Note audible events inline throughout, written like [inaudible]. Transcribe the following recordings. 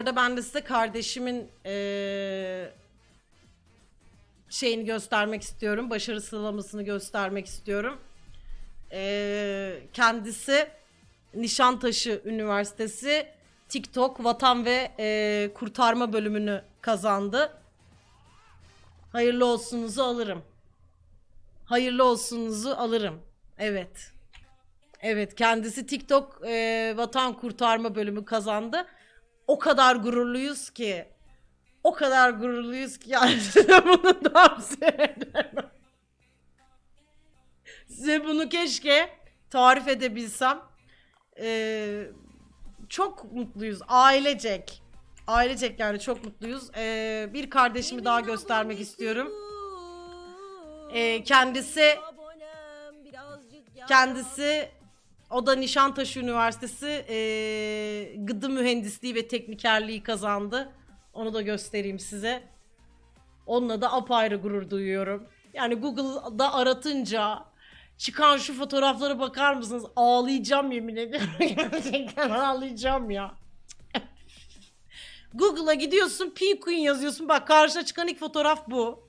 Burada ben de size kardeşimin eee, şeyini göstermek istiyorum. Başarı sıralamasını göstermek istiyorum. Eee, kendisi Nişantaşı Üniversitesi TikTok Vatan ve eee, Kurtarma bölümünü kazandı. Hayırlı olsunuzu alırım. Hayırlı olsunuzu alırım. Evet. Evet kendisi TikTok eee, Vatan Kurtarma bölümü kazandı. O kadar gururluyuz ki. O kadar gururluyuz ki yani [laughs] size bunu tavsiye ederim. Size bunu keşke tarif edebilsem. Ee, çok mutluyuz. Ailecek. Ailecek yani çok mutluyuz. Ee, bir kardeşimi daha göstermek istiyorum. Ee, kendisi kendisi o da Nişantaşı Üniversitesi ee, gıdı mühendisliği ve teknikerliği kazandı. Onu da göstereyim size. Onunla da apayrı gurur duyuyorum. Yani Google'da aratınca çıkan şu fotoğraflara bakar mısınız? Ağlayacağım yemin ediyorum. [laughs] Gerçekten ağlayacağım ya. Google'a gidiyorsun P Queen yazıyorsun. Bak karşına çıkan ilk fotoğraf bu.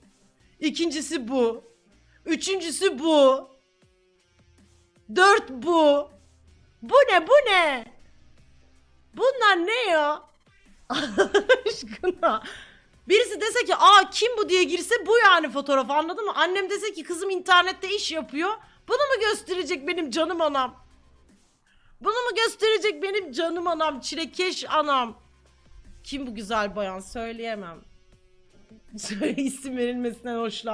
İkincisi bu. Üçüncüsü bu. Dört bu. Bu ne bu ne? Bunlar ne ya? [laughs] Aşkına. Birisi dese ki aa kim bu diye girse bu yani fotoğraf anladın mı? Annem dese ki kızım internette iş yapıyor. Bunu mu gösterecek benim canım anam? Bunu mu gösterecek benim canım anam? Çilekeş anam. Kim bu güzel bayan söyleyemem. [laughs] Söyle isim verilmesinden hoşlanmıyorum.